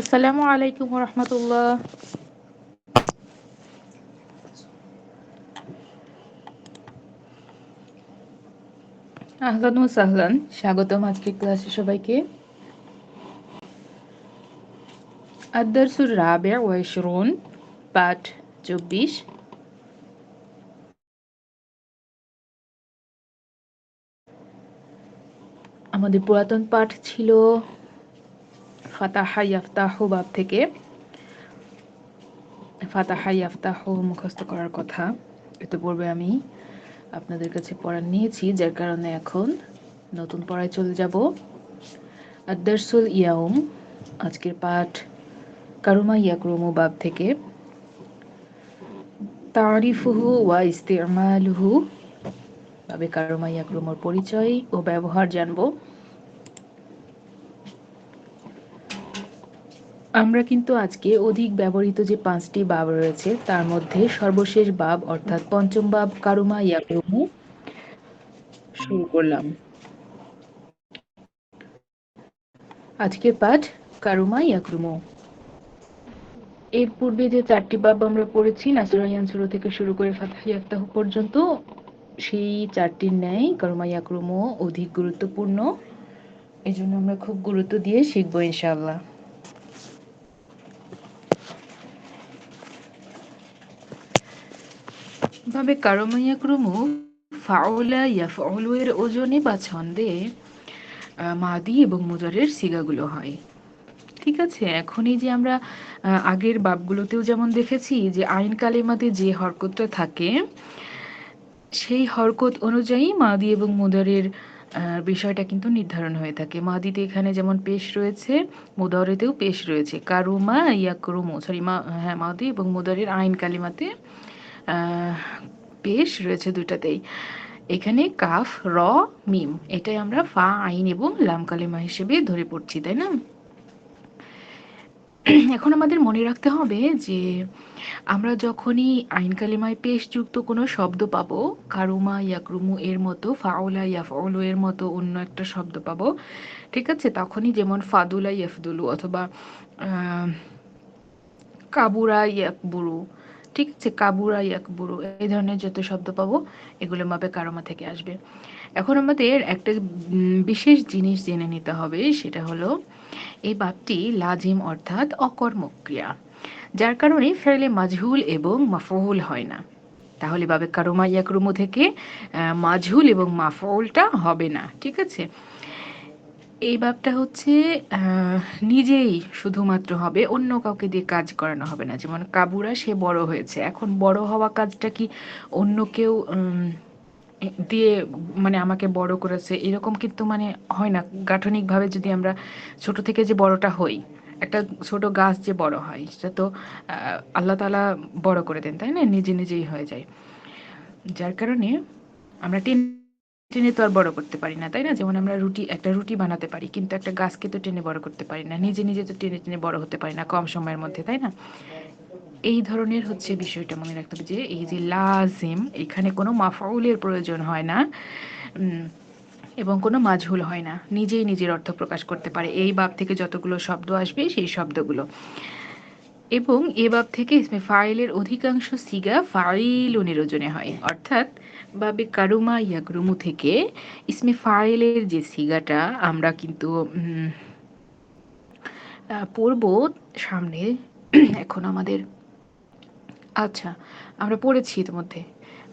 আসসালামু আলাইকুম রহমতুল্লাহ আহলান সাহলান, স্বাগতম আজকে ক্লাসে সবাইকে। রাবে পাঠ চব্বিশ। আমাদের পুরাতন পাঠ ছিল ফাতাহা ইয়াফতাহ বাব থেকে। ফাতাহা ইয়াফতাহ মুখস্থ করার কথা এতে পূর্বে আমি আপনাদের কাছে পড়া নিয়েছি, যার কারণে এখন নতুন পড়ায় চলে যাব। আদারসুল ইয়াউম, আজকের পাঠ কারুমা ইয়াকরুমু বাব থেকে। তারিফুহু ওয়া ইস্তেমালুহু, বাবে কারুমা ইয়াকরুমুর পরিচয় ও ব্যবহার জানব। আমরা কিন্তু আজকে অধিক ব্যবহৃত যে পাঁচটি বাব রয়েছে, তার মধ্যে সর্বশেষ বাব অর্থাৎ পঞ্চম বাব কারুমা ইয়াকরুমু শুরু করলাম। আজকের পাঠ কারুমা ইয়াকরুমু। এর পূর্বে যে চারটি বাব আমরা পড়েছি নাসিরায়ান শুরু থেকে শুরু করে ফাতাহ পর্যন্ত, সেই চারটির ন্যায় কারুমা ইয়াকরুমু অধিক গুরুত্বপূর্ণ। এই জন্য আমরা খুব গুরুত্ব দিয়ে শিখব ইনশাআল্লাহ। ভাবে কারমাইয়া ক্রমু ফাউলা ইয়াফউলু এর ওজনে বা ছন্দে মাদি এবং মুজারের সিগাগুলো হয়। ঠিক আছে? এখন এই যে আমরা আগের বাবগুলোতেও যেমন দেখেছি যে আইন কালেমাতে যে হরকতটা থাকে, সেই হরকত অনুযায়ী মাদি এবং মুদারের বিষয়টা কিন্তু নির্ধারণ হয়ে থাকে। মাদিতে এখানে যেমন পেশ রয়েছে, মুদারেতেও পেশ রয়েছে। কারুমা ইয়াকরুমু সরি মা হ্যাঁ মাদি এবং মুদারের আইন কালিমাতে পেশ রয়েছে দুটাতেই। এখানে কাফ, র, মিম, এটাই আমরা ফা, আইন এবং লাম কালিমা হিসেবে ধরে পড়ছি, তাই না? এখন আমাদের মনে রাখতে হবে যে আমরা যখনই আইন কালিমায় পেশযুক্ত কোনো শব্দ পাবো, কারুমা, ইয়াকরুমু এর মতো, ফাউলা, ইয়াফউলু এর মতো অন্য একটা শব্দ পাবো, ঠিক আছে? তখনই যেমন ফাদুলা, ইয়াফদুলু অথবা কাবুরা, ইয়াকবুরু ঠিক আছে, কাবুরা ইয়াকবুরু, এই ধরনের যত শব্দ পাবো, এগুলো মাপে কারমা থেকে আসবে। এখন আমাদের একটা বিশেষ জিনিস জেনে নিতে হবে, সেটা হলো এই বাপটি লাজিম অর্থাৎ অকর্মক্রিয়া, যার কারণে ফেলে মাজহুল এবং মাফহুল হয় না। তাহলে বাবে কারমা ইয়াকরুমু থেকে মাজহুল এবং মাফউলটা হবে না, ঠিক আছে? এই ভাবটা হচ্ছে নিজেই শুধুমাত্র হবে, অন্য কাউকে দিয়ে কাজ করানো হবে না। যেমন কাবুরা সে বড় হয়েছে। এখন বড় হওয়া কাজটা কি অন্য কেউ দিয়ে মানে আমাকে বড় করেছে? এরকম কিন্তু মানে হয় না। গাঠনিকভাবে যদি আমরা ছোট থেকে যে বড়টা হই, একটা ছোট গাছ যে বড় হয়, সেটা তো আল্লাহ তালা বড় করে দেন, তাই না? নিজে নিজেই হয়ে যায়। যার কারণে আমরা টেন টেনে তো আর বড় করতে পারি না, তাই না? যেমন আমরা রুটি, একটা রুটি বানাতে পারি, কিন্তু একটা গাছকে তো টেনে বড় করতে পারি না, নিজে নিজে তো টেনে টেনে বড় হতে পারি না কম সময়ের মধ্যে, তাই না? এই ধরনের হচ্ছে বিষয়টা মনে রাখতে হবে যে, এই যে লাজিম, এখানে কোনো মাফাউলের প্রয়োজন হয় না এবং কোনো মাঝহুল হয় না। নিজেই নিজের অর্থ প্রকাশ করতে পারে। এই বাব থেকে যতগুলো শব্দ আসবে, সেই শব্দগুলো। এবং এ বাব থেকে ইসমে ফাইলের অধিকাংশ সিগা ফাইল ও নিরোজনে হয়। অর্থাৎ বাবে কারুমা ইয়াকরুমু থেকে ইসমে ফাইলের যে সিগাটা আমরা কিন্তু পড়ব সামনে। এখন আমাদের আচ্ছা আমরা পড়েছি ইতিমধ্যে।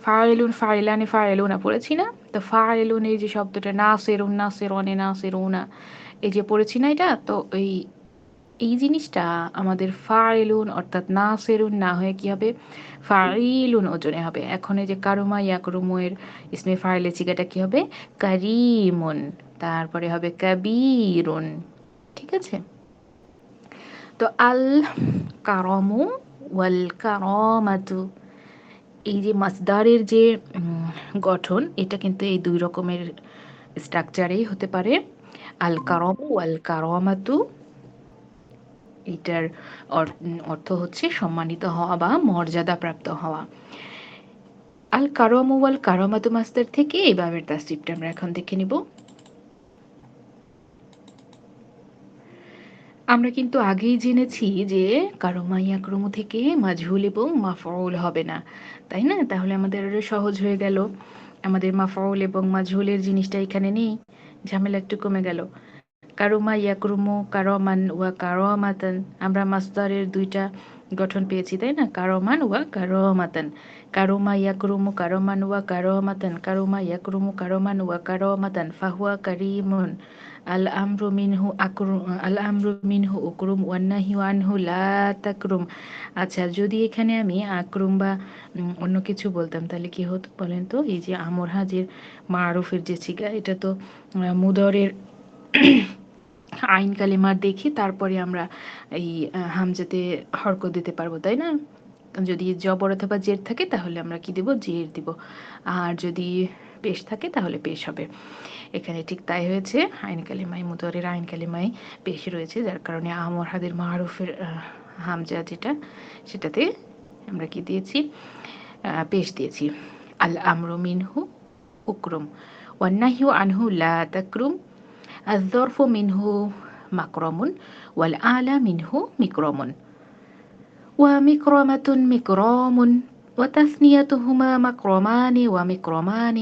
ফাইলুন, ফাইলানে, ফাইলুনা পড়েছি না? তো ফাইলুনের যে শব্দটা না সেরুন না সেরনে না সেরুনা এই যে পড়েছি না এটা? তো এই এই জিনিসটা আমাদের ফাইলুন, অর্থাৎ না সেরুন না হয়ে কি হবে? ফাইলুন ওজনে হবে। এখন এই যে কারুমা ইয়াকরুমের ইসমে ফাইলে চিকাটা কি হবে? কারিমুন। তারপরে হবে কাবিরুন। ঠিক আছে? তো আল কারমু ওয়াল কারমাতু। এই যে মাসদারের যে গঠন, এটা কিন্তু এই দুই রকমের স্ট্রাকচারেই হতে পারে। আল কারম ওয়াল কারমাতু। এটার অর্থ হচ্ছে সম্মানিত হওয়া বা মর্যাদা প্রাপ্ত হওয়া। আল কারম ওয়াল কারমাতু মাস্তার থেকে এই বাবের তাসরিফটা আমরা এখন দেখে নিব। আমরা কিন্তু আগেই জেনেছি যে কারও মাইয়াক্রম থেকে মাঝহুল এবং মাফউল হবে না, তাই না? তাহলে আমাদের আরও সহজ হয়ে গেল। আমাদের মাফউল এবং মাঝহুলের জিনিসটা এখানে নেই। ঝামেলা একটু কমে গেল। কারুমা ইয়াকরুমু কারমান ওয়া কারমাতান আমরা মাসদারের দুইটা গঠন পেয়েছি, তাই না? কারমান ওয়া কারমাতান কারুমা ইয়াকরুমু কারমান ওয়া কারমাতান কারুমা ইয়াকরুমু কারমান ওয়া কারমাতান ফাহুয়া কারিমুন আল আমরু মিনহু আকরুম আল আমরু মিনহু উকরুম ওয়ান্নাহি আনহু লা তাকরুম আচ্ছা যদি এখানে আমি আক্রম বা অন্য কিছু বলতাম, তাহলে কি হতো বলেন তো? এই যে আমর হাজির মারুফের যে শিকা, এটা তো মুদরের আইন কালিমার দেখি তারপরে আমরা এই হামজাতে হরক দিতে পারব, তাই না? যদি জবর অথবা জের থাকে তাহলে আমরা কি দেব? জের দিব। আর যদি পেশ থাকে তাহলে পেশ হবে। এখানে ঠিক তাই হয়েছে। আইন কালিমাই মুদরের আইন কালিমাই পেশ রয়েছে, যার কারণে আমর হাদের মারুফের হামজা যেটা, সেটাতে আমরা কি দিয়েছি? পেশ দিয়েছি। আল আমরু মিনহু উকরুম। ওয়ান্নাহিউ আনহু লা তাকরুম। الظرف منه مكرم والآلة منه مكرم ومكرمة مكرام وتثنيتهما مكرمان ومكرمان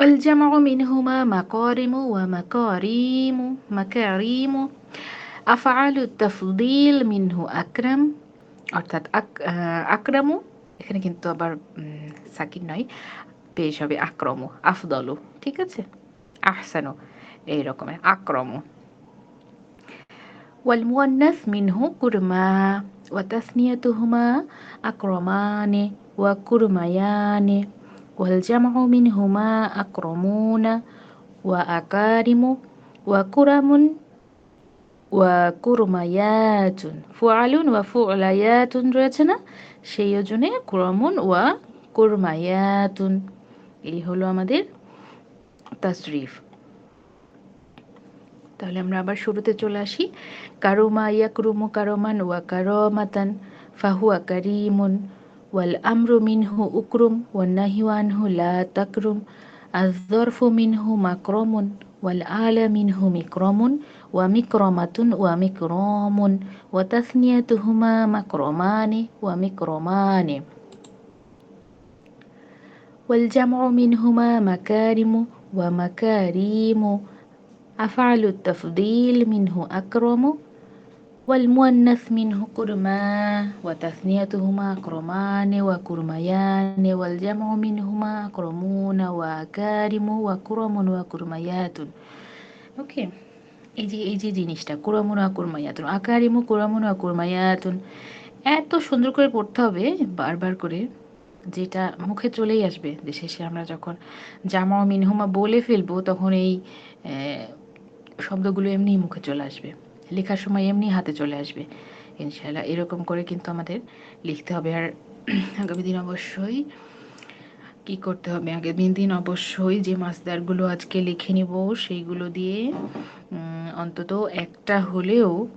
والجمع منهما مكارم ومكاريم مكاريم أفعال التفضيل منه أكرم অর্থাৎ আকরামু এখানে কিন্তু আবার সাকিন নয় পেশ হবে আক্রম আফদলু ঠিক আছে আহসানু এই রকমের আক্রম والمؤنث منه كرما وتثنيتهما أكرمان وكرميان والجمع منهما أكرمون وأكارم وكرم وكرميات فعل وفعليات রয়েছে না সেই ওজনে কুরমুন ওয়া কুরমায়াতুন এই হলো আমাদের তাসরিফ। তাহলে আমরা আবার শুরুতে চলে আসি। কারোমা ইয়াকরুমু কারোমান ওয়া কারমাতান ফাহুয়া কারিমুন ওয়াল আমরু মিনহু উক্রুম ওয়া নাহিউ আনহু লা তাকরুম আয-যরফু মিনহু মাকরুমুন ওয়াল আলা মিনহু মিকরমুন ওয়া মিকরমাতুন ওয়া মিকরমুন ওয়া তাসনিয়াতুহুমা মাকরমানি ওয়া মিকরমানি। والجمع منهما مكارم ومكاريم أفعل التفضيل منه أكرم والمؤنث منه كرما وتثنيتهما كرمان وكرميان والجمع منهما أكرمون وأكارم وكرم وكرميات ওকে এই যে এই যে জিনিসটা কুরামুন কুরমায়াতুন আকারিমু কুরামুন কুরমায়াতুন এত সুন্দর করে পড়তে হবে বারবার করে যেটা মুখে চলেই আসবে। যে শেষে আমরা যখন জামা মিনহুমা বলে ফেলব, তখন এই শব্দগুলো এমনি মুখে চলে আসবে। লেখার সময় এমনি হাতে চলে আসবে। ইনশাল্লাহ এরকম করে কিন্তু আমাদের লিখতে হবে। আর আগামী দিন অবশ্যই কি করতে হবে? আগামী দিন অবশ্যই যে মাছদারগুলো আজকে লিখে নিব, সেইগুলো দিয়ে অন্তত একটা হলেও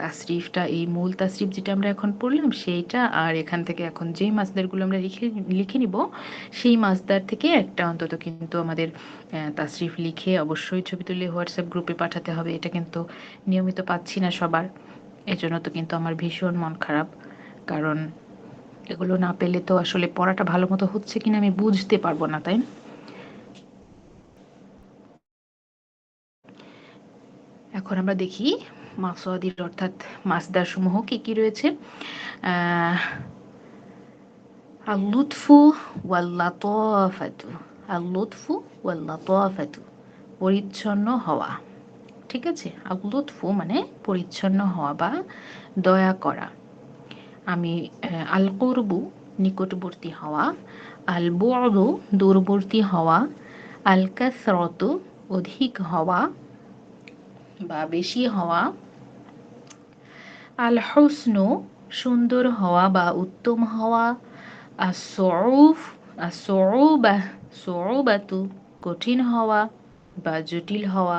তাসরিফটা, এই মূল তাসরিফ যেটা আমরা এখন পড়লাম, সেইটা, আর এখান থেকে এখন যেই মাছদারগুলো আমরা লিখে লিখে নিব, সেই মাছদার থেকে একটা অন্তত কিন্তু আমাদের তাসরিফ লিখে অবশ্যই ছবি তুলে হোয়াটসঅ্যাপ গ্রুপে পাঠাতে হবে, এটা কিন্তু নিয়মিত পাচ্ছি না সবার। এজন্য তো কিন্তু আমার ভীষণ মন খারাপ, কারণ এগুলো না পেলে তো আসলে পড়াটা ভালো মতো হচ্ছে কিনা আমি বুঝতে পারব না, তাই না? এখন আমরা দেখি মাসওয়াদির অর্থাৎ মাসদার সমূহ কি কি রয়েছে? আল্লুৎফু ওয়াল্লাতফাতু। আল্লুৎফু ওয়াল্লাতফাতু, পরিচ্ছন্ন হওয়া। ঠিক আছে? আল্লুৎফু মানে পরিচ্ছন্ন হওয়া বা দয়া করা। আমি আল করবু নিকটবর্তী হওয়া আল বড় দূরবর্তী হওয়া আল কাসরত অধিক হওয়া বা বেশি হওয়া আল হুসনু সুন্দর হওয়া বা উত্তম হওয়া আর সরুফ আর সরুবা সরুবাতু কঠিন হওয়া বা জটিল হওয়া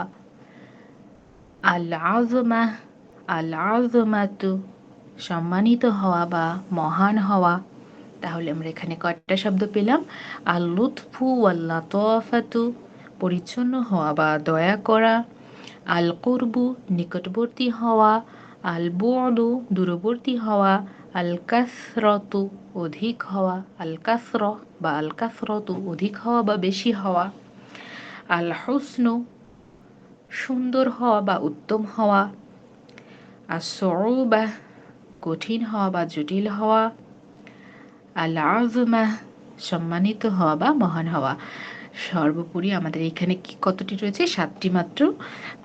আল আজমা আল আজমাতু সম্মানিত হওয়া বা মহান হওয়া। তাহলে আমরা এখানে কয়টা শব্দ পেলাম। আল লুৎফু আল্লাহ তোয়াফাতু পরিচ্ছন্ন হওয়া বা দয়া করা। আল করবু নিকটবর্তী হওয়া। আল বুয়াদু দূরবর্তী হওয়া আল কাসরতু অধিক হওয়া আল কাসর বা আল কাসরতু অধিক হওয়া বা বেশি হওয়া আল হুসনু সুন্দর হওয়া বা উত্তম হওয়া আর সরুবা কঠিন হওয়া বা জটিল হওয়া আল আজমা সম্মানিত হওয়া বা মহান হওয়া। সর্বোপরি আমাদের এখানে কি কতটি রয়েছে? সাতটি মাত্র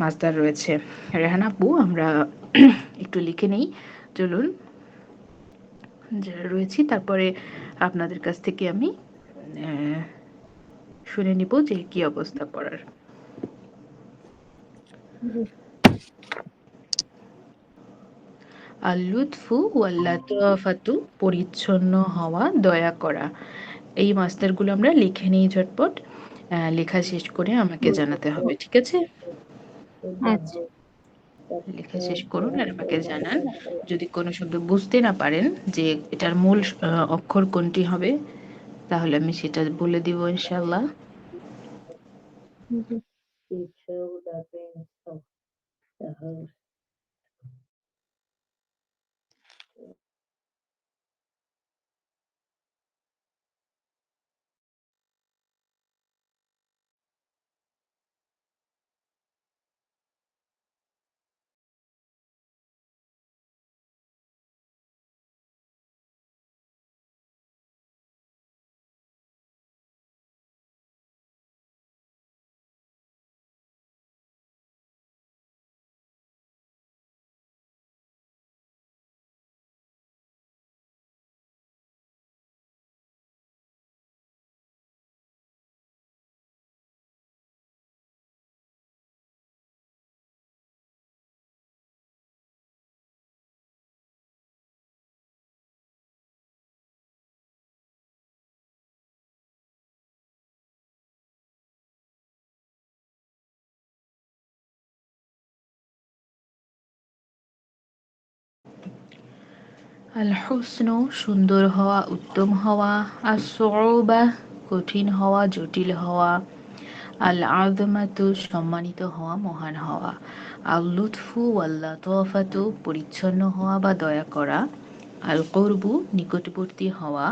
মাছদার রয়েছে। রেহানা আপু, আমরা একটু লিখে নেই। চলুন, যারা রয়েছি, তারপরে আপনাদের কাছ থেকে আমি শুনে নিব যে কি অবস্থা পড়ার। আল্লুৎফু ওয়াল্লাতাফাতু পরিচ্ছন্ন হওয়া, দয়া করা। এই মাস্টারগুলো আমরা লিখে নিই ঝটপট। লেখা শেষ করে আমাকে জানাতে হবে, ঠিক আছে? আচ্ছা। লেখা শেষ করুন আর আমাকে জানান। যদি কোনো শব্দ বুঝতে না পারেন যে এটার মূল অক্ষর কোনটি হবে, তাহলে আমি সেটা বলে দিব ইনশাল্লাহ আল হুসনু সুন্দর হওয়া, উত্তম হওয়া আর সৌবা কঠিন হওয়া, জটিল হওয়া আল আদমাতু সম্মানিত হওয়া, মহান হওয়া আল লুৎফু আল্লাহ তোফাতু পরিচ্ছন্ন হওয়া বা দয়া করা আল করবু নিকটবর্তী হওয়া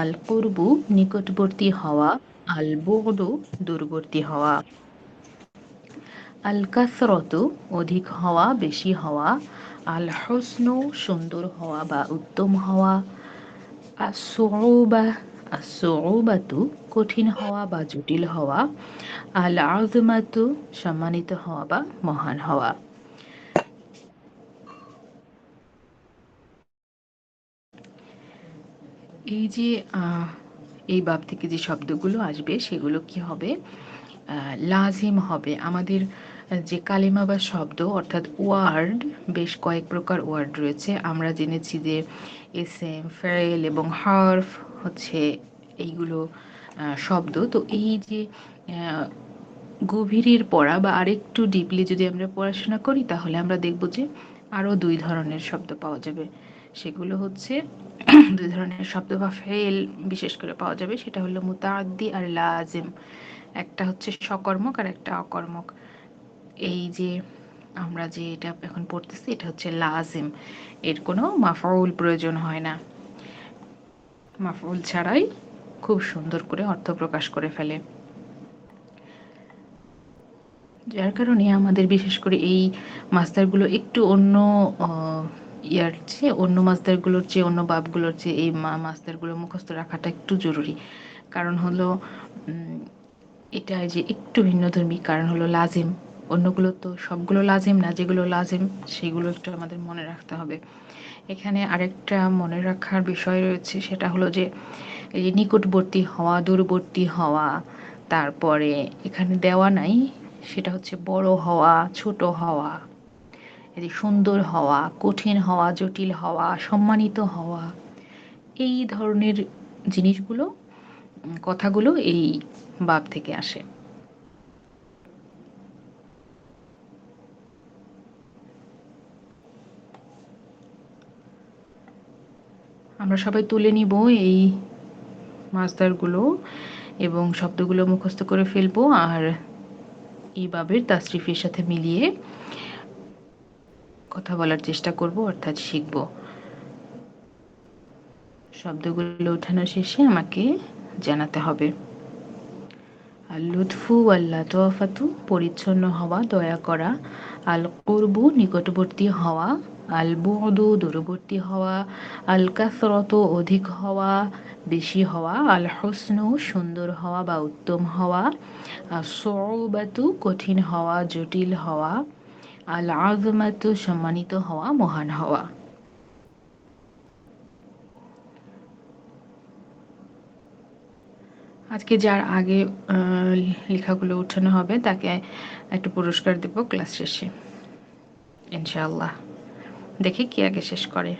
আল করবু নিকটবর্তী হওয়া আল বগদু দূরবর্তী হওয়া আল কাসরতু অধিক হওয়া, বেশি হওয়া আল হসনু সুন্দর হওয়া বা উত্তম হওয়া আসৌবা আসৌবাতু কঠিন হওয়া বা জটিল হওয়া আল আজমাতু সম্মানিত হওয়া বা মহান হওয়া। এই যে এই বাব থেকে যে শব্দগুলো আসবে, সেগুলো কি হবে? লাজিম হবে। আমাদের যে কালিমা বা শব্দ, অর্থাৎ ওয়ার্ড, বেশ কয়েক প্রকার ওয়ার্ড রয়েছে। আমরা জেনেছি যে এস এম ফেল এবং হার্ফ হচ্ছে এইগুলো শব্দ। তো এই যে গভীরের পড়া বা আরেকটু ডিপলি যদি আমরা পড়াশোনা করি, তাহলে আমরা দেখব যে আরও দুই ধরনের শব্দ পাওয়া যাবে। সেগুলো হচ্ছে দুই ধরনের শব্দ বা ফেল বিশেষ করে পাওয়া যাবে। সেটা হলো মুতাদ্দি আর লাজিম। একটা হচ্ছে সকর্মক আর একটা অকর্মক। এই যে আমরা যে এটা এখন পড়তেছি, এটা হচ্ছে লাজিম। এর কোনো মাফাউল প্রয়োজন হয় না। মাফাউল ছাড়াই খুব সুন্দর করে অর্থ প্রকাশ করে ফেলে। যার কারণে আমাদের বিশেষ করে এই মাস্টারগুলো একটু অন্য ইয়ার চেয়ে, অন্য মাস্টারগুলোর চেয়ে, অন্য বাপগুলোর চেয়ে এই মাস্টারগুলো মুখস্থ রাখাটা একটু জরুরি। কারণ হলো এটা যে একটু ভিন্নধর্মী, কারণ হলো লাজিম। অন্যগুলো তো সবগুলো লাজিম না, যেগুলো লাজিম সেগুলো একটু আমাদের মনে রাখতে হবে। এখানে আরেকটা মনে রাখার বিষয় রয়েছে, সেটা হলো যে এই যে নিকটবর্তী হওয়া, দূরবর্তী হওয়া, তারপরে এখানে দেওয়া নাই, সেটা হচ্ছে বড় হওয়া, ছোট হওয়া, এই সুন্দর হওয়া, কঠিন হওয়া, জটিল হওয়া, সম্মানিত হওয়া, এই ধরনের জিনিসগুলো, কথাগুলো এই বাপ থেকে আসে। আমরা সবাই তুলে নিব এই মাছদারগুলো এবং শব্দগুলো মুখস্থ করে ফেলব আর এই বাবের তাসরিফের সাথে মিলিয়ে কথা বলার চেষ্টা করব, অর্থাৎ শিখব। শব্দগুলো ওঠানো শেষে আমাকে জানাতে হবে। আল লুৎফু আল্লা তোয়াফাতু পরিচ্ছন্ন হওয়া, দয়া করা। আল কুরবু, নিকটবর্তী হওয়া। আল বুদু দূরবর্তী হওয়া আল কাসরত অধিক হওয়া, বেশি হওয়া আল হোসনু সুন্দর হওয়া বা উত্তম হওয়া আর সৌবাতু কঠিন হওয়া, জটিল হওয়া আল আজমাতু সম্মানিত হওয়া, মহান হওয়া। আজকে যার আগে লেখাগুলো উঠানো হবে, তাকে একটা পুরস্কার দেব ক্লাস শেষে, ইনশাআল্লাহ। দেখি কি আগে শেষ করে?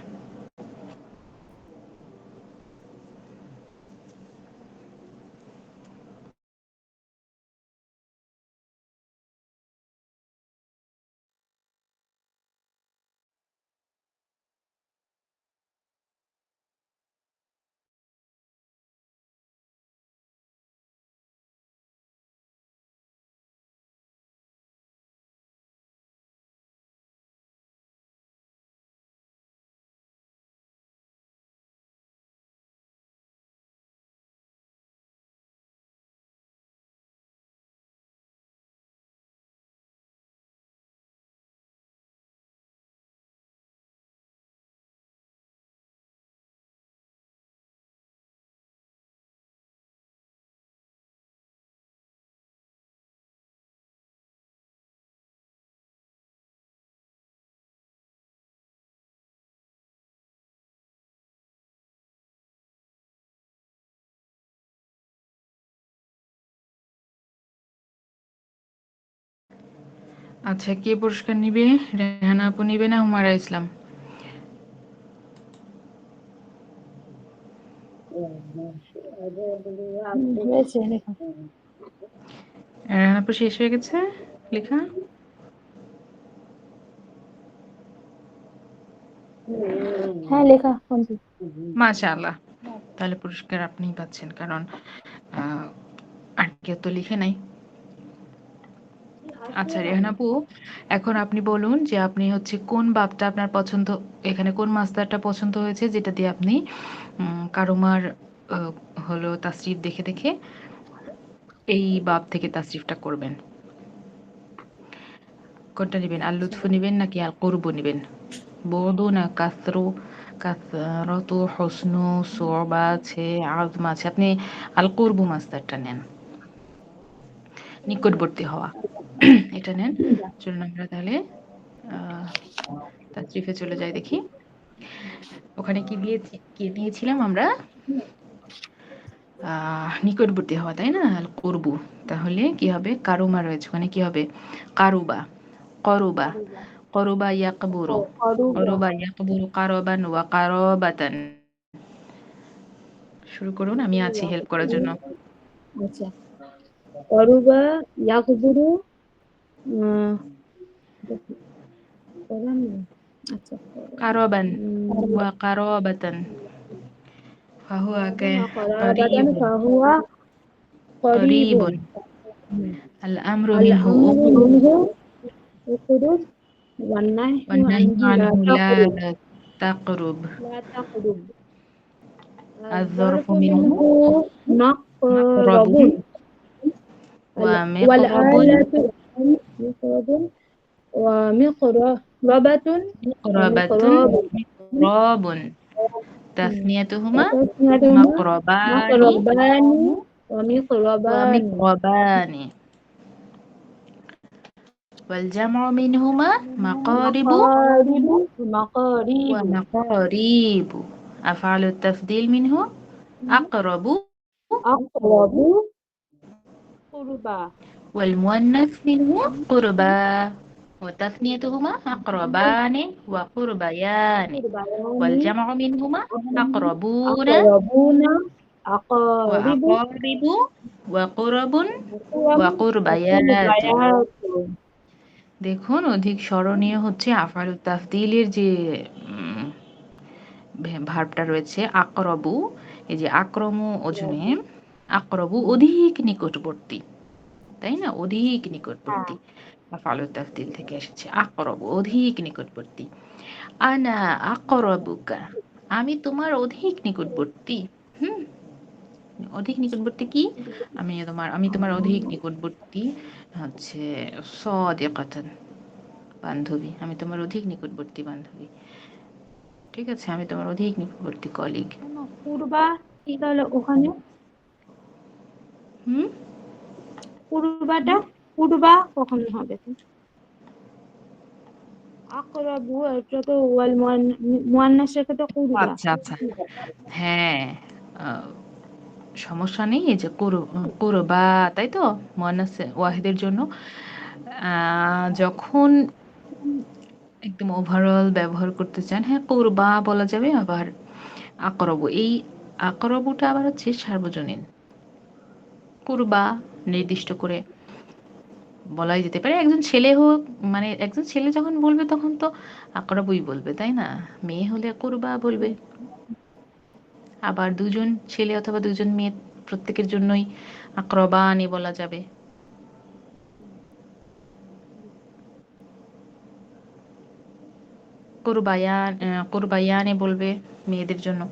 আচ্ছা কে পুরস্কার নিবে? রেহানা আপু নিবে না হুমারা ইসলাম? রেহানা আপু শেষ হয়ে গেছে? লেখা? হ্যাঁ লেখা মাশাআল্লাহ। তাহলে পুরস্কার আপনিই পাচ্ছেন কারণ আহ, আর কেউ তো লিখে নাই। আচ্ছা রেহানা আপু, এখন আপনি বলুন যে আপনি হচ্ছে কোন বাপটা আপনার পছন্দ, এখানে কোন মাস্টারটা পছন্দ হয়েছে যেটা দিয়ে আপনি কারুমার হলো তাসরিফ দেখে দেখে এই বাপ থেকে তাসরিফটা করবেন? কোনটা নেবেন, আল লুৎফু নেবেন নাকি আল করবু নেবেন? বদু না কাসরু, কাসরতু হসনু সোবা আছে, আজমা আছে। আপনি আল করবু মাস্টারটা নেন। নিকটবর্তী হওয়া। এটা নেন। চলুন আমরা তাহলে আহ, তাসরিফে চলে যাই দেখি। ওখানে কি দিয়েছি কি দিয়েছিলাম আমরা? নিকটবর্তী হওয়া তাই না? করবু। তাহলে কি হবে? কারুমা রয়েছে। ওখানে কি হবে? কারুবা। করুবা। করুবা ইয়াকবুরু। করুবা ইয়াকবুরু কারাবাতান। শুরু করুন আমি আছি হেল্প করার জন্য। আচ্ছা। অরুবা ইয়াকবুরু Karoban. Wa karobatan. Fahuwa ke. Fahuwa qaribun. Al-amru minhu uqudud والنهي عنه لا تقرب لا تقرب الظرف مقرب ومقربة مقربة مقراب تثنيتهما مقربان مقربان ومقربان ومقربان والجمع منهما مقارب مقارب مقاريب ومقاريب أفعل التفضيل منه. أقرب. أقرب. قربا. والمؤنث منه قربا وتثنيتهما أقربان وقربيان والجمع منهما أقربون أقربون أقارب وأقارب وقرب وقربيات وقربيات দেখুন অধিক স্মরণীয় হচ্ছে আফালু তাফদিলের যে ভার্বটা রয়েছে আকরবু এই যে আক্রম ওজনে আকরবু অধিক নিকটবর্তী তাই না? অধিক নিকটবর্তী। আফআলু তাফদিল থেকে এসেছে। আকরব অধিক নিকটবর্তী। আনা আকরবুকা আমি তোমার অধিক নিকটবর্তী। হুম? অধিক নিকটবর্তী কি? আমি তোমার আমি তোমার অধিক নিকটবর্তী হচ্ছে সদিকাতান বান্ধবী। আমি তোমার অধিক নিকটবর্তী বান্ধবী। ঠিক আছে? আমি তোমার অধিক নিকটবর্তী কলিগ কুরবা কি তাহলে ওখানে। হুম? কুরবাটা কুরবা কখন হবে? আকরাবু এটা তো ওয়াল মুয়ান্নাসের ক্ষেত্রে কুরবা আচ্ছা আচ্ছা। হ্যাঁ সমস্যা নেই এই যে করবা তাই তো? মোয়ান্নাস ওয়াহিদের জন্য। যখন একদম ওভারঅল ব্যবহার করতে চান হ্যাঁ করবা বলা যাবে আবার আকরব। এই আকরবটা আবার হচ্ছে সার্বজনীন। করবা নির্দিষ্ট করে বলাই যেতে পারে। একজন ছেলে হোক মানে একজন ছেলে যখন বলবে তখন তো আকরবই বলবে, তাই না? মেয়ে হলে করবা বলবে। আবার দুজন ছেলে অথবা দুজন মেয়ে প্রত্যেকের জন্যই আক্রবানি বলা যাবে। কুরবায়ান কুরবায়ানে বলবে মেয়েদের জন্য।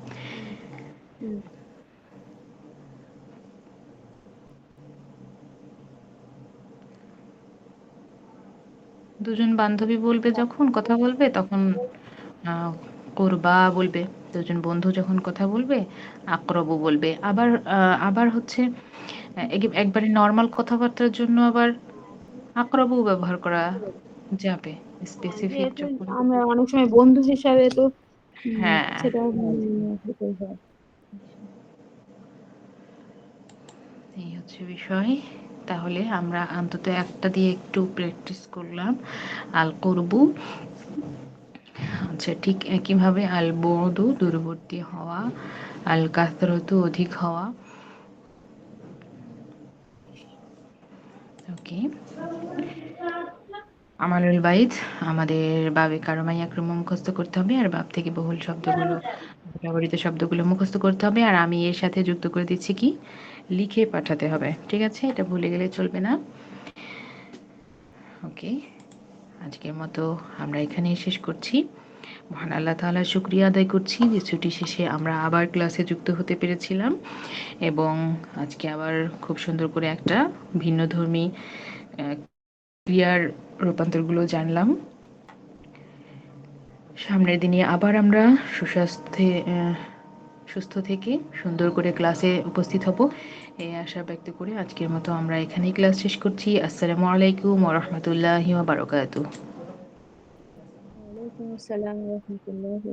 দুজন বান্ধবী বলবে যখন কথা বলবে তখন কুরবা বলবে দুজন বন্ধু যখন কথা বলবে আক্রবু বলবে আবার আবার হচ্ছে একবারে নর্মাল কথাবার্তার জন্য আবার আক্রবু ব্যবহার করা যাবে স্পেসিফিক আমরা অনেক সময় বন্ধু হিসাবে তো হ্যাঁ। সেটা হয়। এই হচ্ছে বিষয় তাহলে আমরা অন্তত একটা দিয়ে একটু প্র্যাকটিস করলাম। আল করবু। আচ্ছা ঠিক একইভাবে আল বৌদু দূরবর্তী হওয়া, আল কাসরতু অধিক হওয়া। ওকে। আমানুল বাইদ আমাদের বাবে কারমাইয়া ক্রম মুখস্থ করতে হবে, আর বাপ থেকে বহুল শব্দগুলো, ব্যবহৃত শব্দগুলো মুখস্থ করতে হবে। আর আমি এর সাথে যুক্ত করে দিচ্ছি কি? লিখে পাঠাতে হবে, ঠিক আছে? এটা ভুলে গেলে চলবে না। ওকে, আজকের মতো আমরা এখানেই শেষ করছি। মহান আল্লাহ তাআলার শুক্রিয়া আদায় করছি যে ছুটি শেষে আমরা আবার ক্লাসে যুক্ত হতে পেরেছিলাম এবং আজকে আবার খুব সুন্দর করে একটা ভিন্ন ধর্মী ক্রিয়ার রূপান্তরগুলো জানলাম। সামনের দিনে আবার আমরা সুস্বাস্থ্যে সুস্থ থেকে সুন্দর করে ক্লাসে উপস্থিত হব। এই আশা ব্যক্ত করে আজকের মতো আমরা এখানেই ক্লাস শেষ করছি। আসসালামু আলাইকুম রহমতুল্লাহ বারকাতু আসসালামু রাহমাতুল্লাহি